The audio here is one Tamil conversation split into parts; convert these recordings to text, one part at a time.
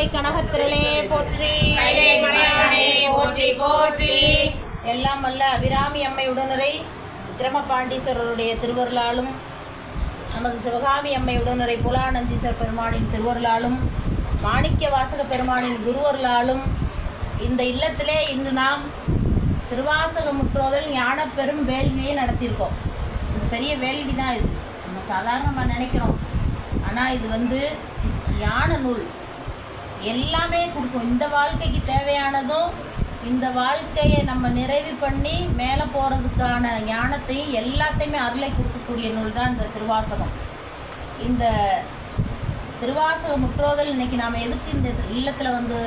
திருவாய் கனகத்திரளே போற்றி. போற்றி போற்றி. எல்லாம் வல்ல அபிராமி அம்மை உடனுரை விக்ரமபாண்டீஸ்வரருடைய திருவருளாலும் நமது சிவகாமி அம்மை உடனுரை புலானந்தீஸ்வரர் பெருமானின் திருவருளாலும் மாணிக்க வாசக பெருமானின் குருவருளாலும் இந்த இல்லத்திலே இன்று நாம் திருவாசக முற்றோதல் ஞானப்பெரும் வேள்வியை நடத்தியிருக்கோம். இது பெரிய வேள்வி தான் இது. நம்ம சாதாரணமாக நினைக்கிறோம். ஆனால் இது வந்து ஞான நூல். எல்லாமே கொடுக்கும். இந்த வாழ்க்கைக்கு தேவையானதும் இந்த வாழ்க்கையை நம்ம நிறைவு பண்ணி மேலே போகிறதுக்கான ஞானத்தையும் எல்லாத்தையுமே அருளை கொடுக்கக்கூடிய நூல் தான் இந்த திருவாசகம். இந்த திருவாசக முற்றோதல் இன்னைக்கு நாம் எதுக்கு இந்த இல்லத்தில் வந்து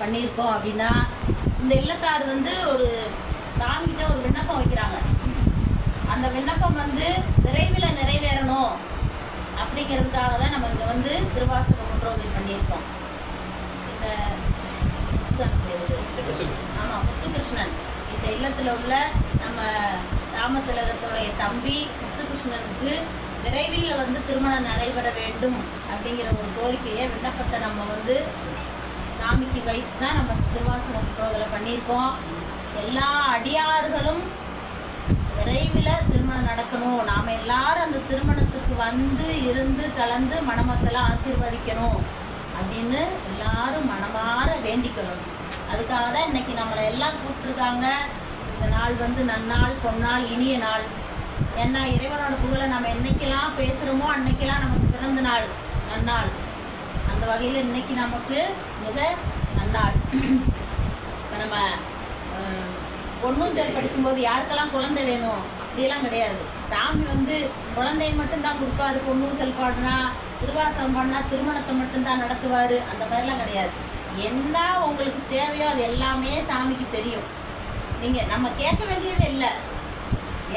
பண்ணியிருக்கோம் அப்படின்னா இந்த இல்லத்தார் வந்து ஒரு சாமிகிட்ட ஒரு விண்ணப்பம் வைக்கிறாங்க. அந்த விண்ணப்பம் வந்து விரைவில் நிறைவேறணும் அப்படிங்கிறதுக்காக தான் நம்ம இங்கே வந்து திருவாசக முற்றோதல் பண்ணியிருக்கோம் இந்த இதுதான் பேரு. ஆமா முத்துகிருஷ்ணன் இந்த உள்ள நம்ம ராமதிலகத்துடைய தம்பி முத்துகிருஷ்ணனுக்கு விரைவில் வந்து திருமணம் நடைபெற வேண்டும் அப்படிங்கிற ஒரு கோரிக்கையை விண்ணப்பத்தை நம்ம வந்து சாமிக்கு வைத்து தான் நம்ம திருவாசகம் புரோதலை பண்ணியிருக்கோம். எல்லா அடியார்களும் விரைவில் திருமணம் நடக்கணும். நாம் எல்லாரும் அந்த திருமணத்துக்கு வந்து இருந்து கலந்து மணமக்களை ஆசீர்வதிக்கணும் அப்படின்னு எல்லாரும் மனமாற வேண்டிக்கணும். அதுக்காக தான் இன்னைக்கு நம்மளை எல்லாம் கூப்பிட்டுருக்காங்க. இந்த நாள் வந்து நன்னாள் பொன்னாள் இனிய நாள். ஏன்னா இறைவனோட புகழை நம்ம என்னைக்கெல்லாம் பேசுகிறோமோ அன்னைக்கெல்லாம் நமக்கு பிறந்த நாள் நன்னாள். அந்த வகையில் இன்னைக்கு நமக்கு மிக நன்னாள். இப்போ நம்ம பொண்ணுஞ்சல் படிக்கும்போது யாருக்கெல்லாம் குழந்தை வேணும்? அப்படியெல்லாம் கிடையாது. சாமி வந்து குழந்தைய மட்டும்தான் கொடுப்பாரு. பொண்ணுசல் பாடினா திருவாசகம் பாடினா திருமணத்தை மட்டும்தான் நடத்துவார். அந்த மாதிரிலாம் கிடையாது. என்ன உங்களுக்கு தேவையோ அது எல்லாமே சாமிக்கு தெரியும். நீங்கள் நம்ம கேட்க வேண்டியது இல்லை.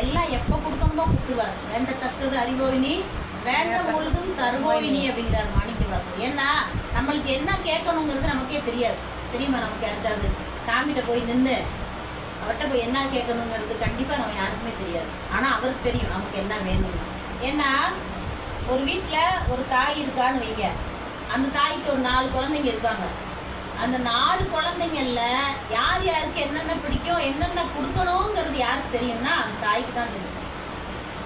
எல்லாம் எப்போ கொடுக்கணுமோ கொடுத்துருவார். வேண்டத்தக்கது அறிவோயினி வேண்ட பொழுதும் தருவோயினி அப்படிங்கிறார் மாணிக்க வாசகர். ஏன்னா நம்மளுக்கு என்ன கேட்கணுங்கிறது நமக்கே தெரியாது. தெரியுமா நமக்கு யாருக்காவது சாமிகிட்ட போய் நின்று அவர்கிட்ட போய் என்ன கேட்கணுங்கிறது கண்டிப்பாக நம்ம யாருக்குமே தெரியாது. ஆனால் அவருக்கு தெரியும் நமக்கு என்ன வேணும்னு. ஏன்னா ஒரு வீட்டில் ஒரு தாய் இருக்கான்னு வைங்க. அந்த தாய்க்கு ஒரு நாலு குழந்தைங்க இருக்காங்க. அந்த நாலு குழந்தைங்கள்ல யார் யாருக்கு என்னென்ன பிடிக்கும் என்னென்ன கொடுக்கணுங்கிறது யாருக்கு தெரியும்னா அந்த தாய்க்கு தான் தெரியும்.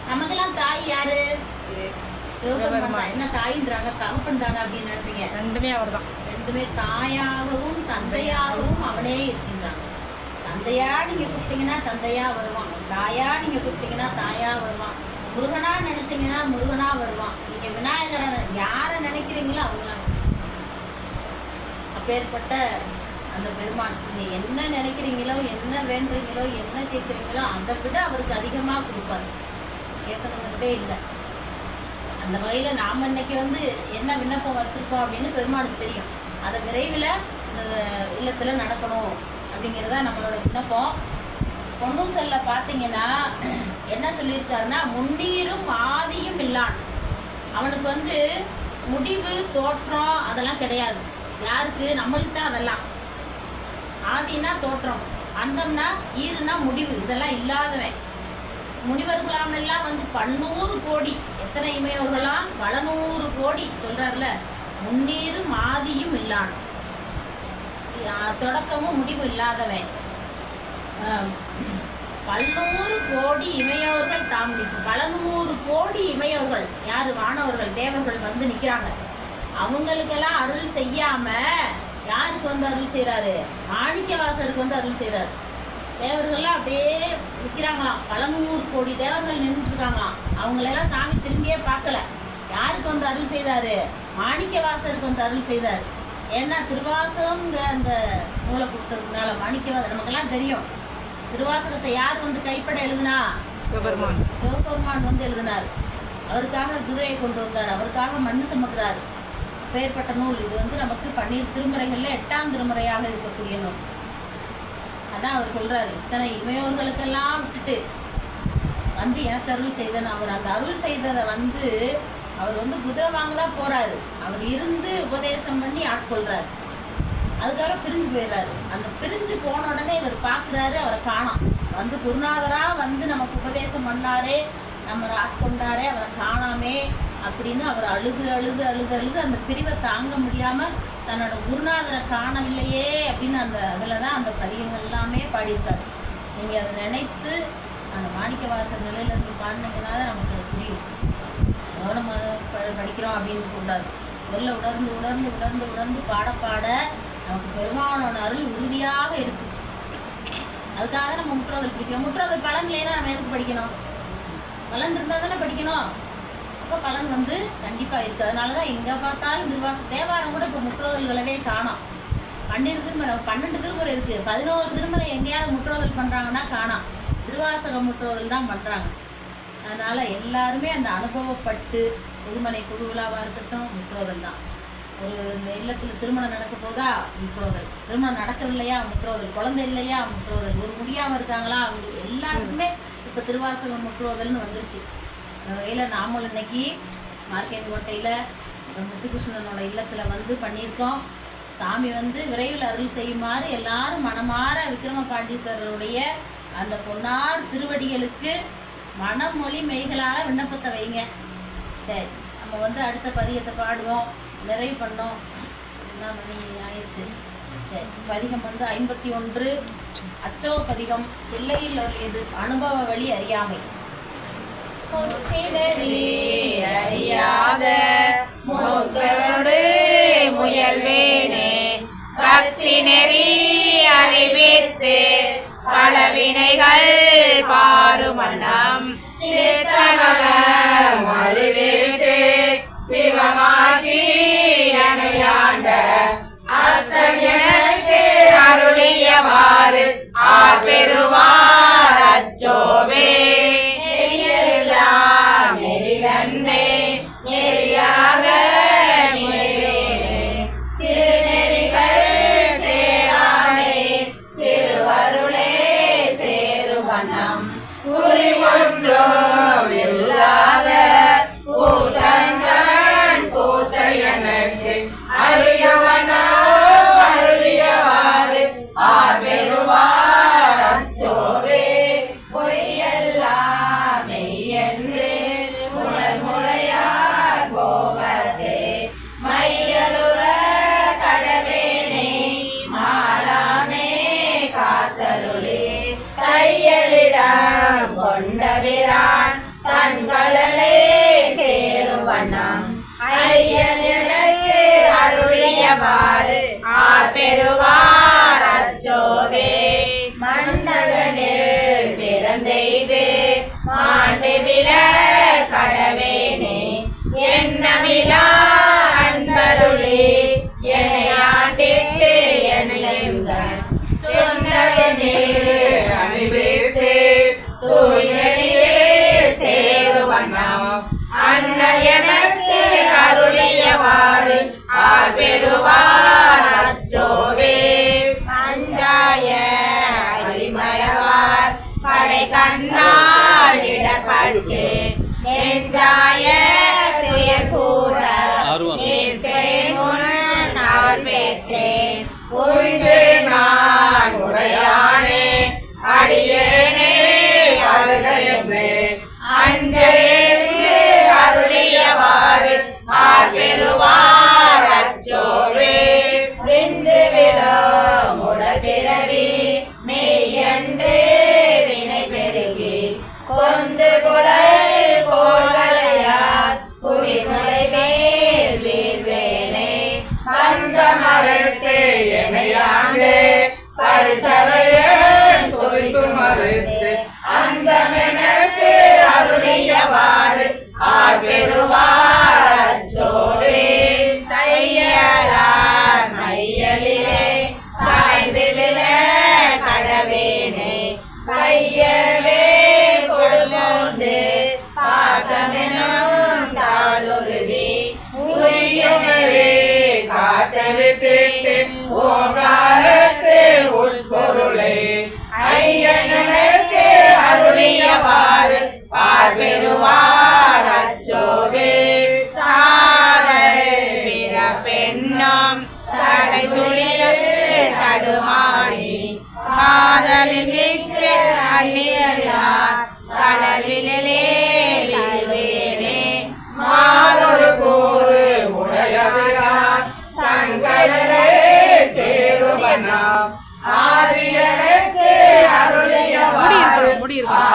நமக்கெல்லாம் தாய் யாரு. என்ன தாயின்றாங்க? தகப்பன் தானே அப்படின்னு நினைப்பீங்க. ரெண்டுமே அவர் தான் ரெண்டுமே தாயாகவும் தந்தையாகவும் அவனே இருக்கின்றான் தந்தையா நீங்க கூப்பிட்டீங்கன்னா தந்தையா வருவான். தாயா நீங்க கூப்பிட்டீங்கன்னா தாயா வருவான். முருகனா நினைச்சீங்கன்னா முருகனா வருவான். நீங்க விநாயகரை யாரை நினைக்கிறீங்களோ அவங்களாம் அப்பேற்பட்ட அந்த பெருமான் நீங்கள் என்ன நினைக்கிறீங்களோ என்ன வேண்டுறீங்களோ என்ன கேட்குறீங்களோ அதை விட அவருக்கு அதிகமாக கொடுப்பாரு. கேட்கணுங்கிறதே இல்லை. அந்த வகையில் நாம் இன்னைக்கு வந்து என்ன விண்ணப்பம் வச்சுருக்கோம் அப்படின்னு பெருமானுக்கு தெரியும். அதை விரைவில் இந்த இல்லத்தில் நடக்கணும் அப்படிங்கிறது தான் நம்மளோட விண்ணப்பம். பொன்னூசல்ல பார்த்தீங்கன்னா என்ன சொல்லியிருக்காருன்னா முன்னீரும் ஆதியும் இல்லான். அவனுக்கு வந்து முடிவு தோற்றம் அதெல்லாம் கிடையாது. யாருக்கு? நம்மளுக்கு தான் அதெல்லாம். ஆதினா தோற்றம் அந்தம்னா ஈருனா முடிவு இதெல்லாம் இல்லாதவன். முனிவர்களாம் எல்லாம் வந்து பன்னூறு கோடி எத்தனை இமையவர்களாம் பல நூறு கோடி சொல்றாருல முன்னீரும் ஆதியும் இல்லான். தொடக்கமும் முடிவு இல்லாதவன். பல்நூறு கோடி இமையவர்கள் தாம் நிற்கும் பல நூறு கோடி இமையவர்கள் யாரு? வானவர்கள் தேவர்கள் வந்து நிக்கிறாங்க. அவங்களுக்கெல்லாம் அருள் செய்யாம யாருக்கு வந்து அருள் செய்றாரு? மாணிக்கவாசருக்கு வந்து அருள் செய்றாரு. தேவர்கள்லாம் அப்படியே நிற்கிறாங்களாம் பல நூறு கோடி தேவர்கள் நின்றுட்டு இருக்காங்களாம் அவங்களெல்லாம் சாமி திரும்பியே பார்க்கல. யாருக்கு வந்து அருள் செய்தாரு மாணிக்கவாசருக்கு வந்து அருள் செய்தார். ஏன்னா திருவாசகம்ங்கிற அந்த நூலை கொடுத்ததுனால மாணிக்கவாசர் நமக்கெல்லாம் தெரியும். திருவாசகத்தை யார் வந்து கைப்பட எழுதுனா? சிவபெருமான். சிவபெருமான் வந்து எழுதினார். அவருக்காக குதிரையை கொண்டு வந்தார். அவருக்காக மண் சுமக்கிறார். அப்பேற்பட்ட நூல். இது வந்து நமக்கு பன்னீர் திருமுறைகளில் எட்டாம் திருமுறையாக இருக்கக்கூடிய நூல். அதான் அவர் சொல்றாரு. இத்தனை இமையோர்களுக்கெல்லாம் விட்டுட்டு வந்து எனக்கு அருள் செய்தன் அவர் அந்த அருள் செய்ததை வந்து அவர் வந்து குதிரை வாங்க தான் போறாரு. அவர் இருந்து உபதேசம் பண்ணி ஆட்கொள்றாரு. அதுக்கப்புறம் பிரிஞ்சு போயிடுறாரு. அந்த பிரிஞ்சு போன உடனே இவர் பார்க்குறாரு அவரை காணாம். வந்து குருநாதராக வந்து நமக்கு உபதேசம் பண்ணாரே நம்மளை ஆட்கொண்டாரே அவரை காணாமே அப்படின்னு அவர் அழுது அழுது அழுது அழுது அந்த பிரிவை தாங்க முடியாமல் தன்னோட குருநாதரை காணவில்லையே அப்படின்னு அந்த அதில் தான் அந்த பதியங்கள் எல்லாமே பாடியிருக்காரு நீங்கள் அதை நினைத்து அந்த மாணிக்க வாசல் நிலையில இருந்து பாடினீங்கன்னா தான் நமக்கு அது புரியும். கவனமாக படிக்கிறோம் அப்படின்னு கூடாது முதல்ல உணர்ந்து உணர்ந்து உணர்ந்து உணர்ந்து பாட பாட நமக்கு பெருமானோட அருள் உறுதியாக இருக்கு. அதுக்காக தான் நம்ம முற்றோதல் படிக்கிறோம் முற்றோதல் பலன் இல்லைன்னா நம்ம எதுக்கு படிக்கணும்? பலன் இருந்தால் தானே படிக்கணும். அப்போ பலன் வந்து கண்டிப்பாக இருக்குது அதனால தான் எங்கே பார்த்தாலும் திருவாச தேவாரம் கூட இப்போ முற்றோதல்களவே காணோம். பன்னிரு திருமுறை பன்னெண்டு திருமுறை இருக்குது பதினோரு திருமுறை எங்கேயாவது முற்றோதல் பண்ணுறாங்கன்னா காணோம். திருவாசக முற்றோதல் தான் பண்ணுறாங்க அதனால் எல்லாருமே அந்த அனுபவப்பட்டு புதுமனை குழு விழாவாக இருக்கட்டும் முற்றோதல் தான். ஒரு இந்த இல்லத்தில் திருமணம் நடக்க போதா முற்றோதல். திருமணம் நடக்கவில்லையா முற்றோதல். குழந்தை இல்லையா முற்றோதல். ஒரு முடியாமல் இருக்காங்களா? அவங்க எல்லாருக்குமே இப்போ திருவாசகம் முற்றோதல்னு வந்துருச்சு. அந்த வகையில் நாமளும் இன்னைக்கு மார்க்கேன்கோட்டையில் முத்துகிருஷ்ணனோட இல்லத்தில் வந்து பண்ணியிருக்கோம். சாமி வந்து விரைவில் அருள் செய்யுமாறு எல்லாரும் மனமாற விக்ரம பாண்டீஸ்வரருடைய அந்த பொன்னார் திருவடிகளுக்கு மனமொழி மெய்களால் விண்ணப்பத்தை வைங்க. சரி நம்ம வந்து அடுத்த பதியத்தை பாடுவோம். நிறைவு பண்ணோம். என்ன மணி ஆயிடுச்சு? சரி பதிகம் வந்து ஐம்பத்தி ஒன்று. அச்சோ பதிகம் தில்லையில் உள்ளது அனுபவ வழி அறியாமை. பொறுத்தினரே அறியாத மூர்க்கரோடு முயல்வேனே. பக்தி நெறி அறிவித்து பல வினைகள் பாருமன்னம். சித்தனலம் அறிவித்து சிவமாகி அணையாண்ட அத்தன் எனக்கு அருளியவாறு. ஆர் அருளியவாறு ஆர் பெறுவார் அச்சோவே. மண்டலனில் பிறந்தெய்து. மாண்டு வில கடவேனே. என்னமிலா அன்பருளி. என்னை ஆண்டிட்டு என்னை சொன்னதனே கண்ணால் இடர்பட்டு பாசமெனும் தாளுருவி உய்யுமரே காட்டவித்திட்டு ஓங்காரத்து உட்பொருளே ஐயனுக்கு அருளியவாறு பார்பெறுவார் அச்சோவே. சாதல் தடை சுழியல் தடுமாறி காதலில் மிக்க அந்நியார் கலர்விலே நாம் ஆதியனுக்கு அருளிய முடியிருக்கும்